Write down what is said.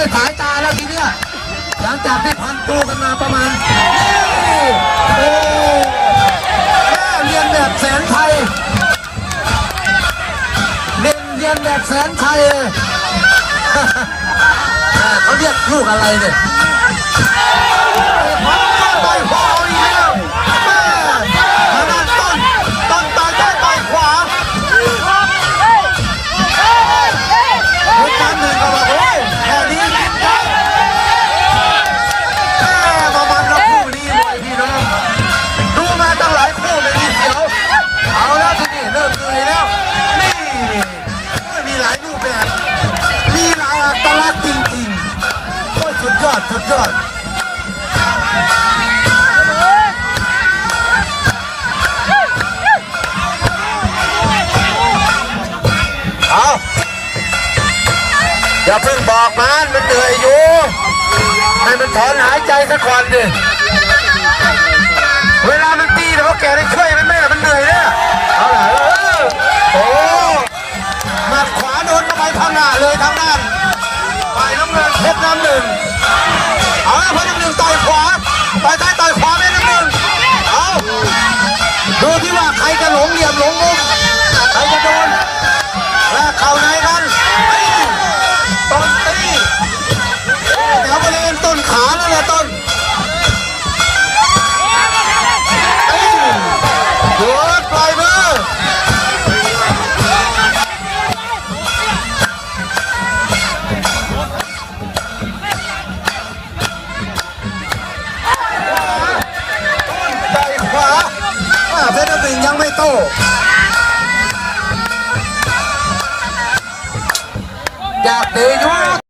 ด้วยสายตาแล้วทีเนี้ยหลังจากที่พันตัวกันมาประมาณโอ้แม่เรียนแบบแสนไทยเรียนเรียนแบบแสนไทยเขาเรียกลูกอะไรเนี่ย ห้มันถอนหายใจสักก่อนดิเวลามันตีแล้วแกได้ช่วยมันไหมมันเหนื่อยเนี่ยเอาล่ะเออโอ้หมัดขวาโดนเข้าไปพังหน้าเลยทางด้านฝ่ายน้ำเงินเพชรน้ำหนึ่งาต่ ไม่โตอยากเตะอยุ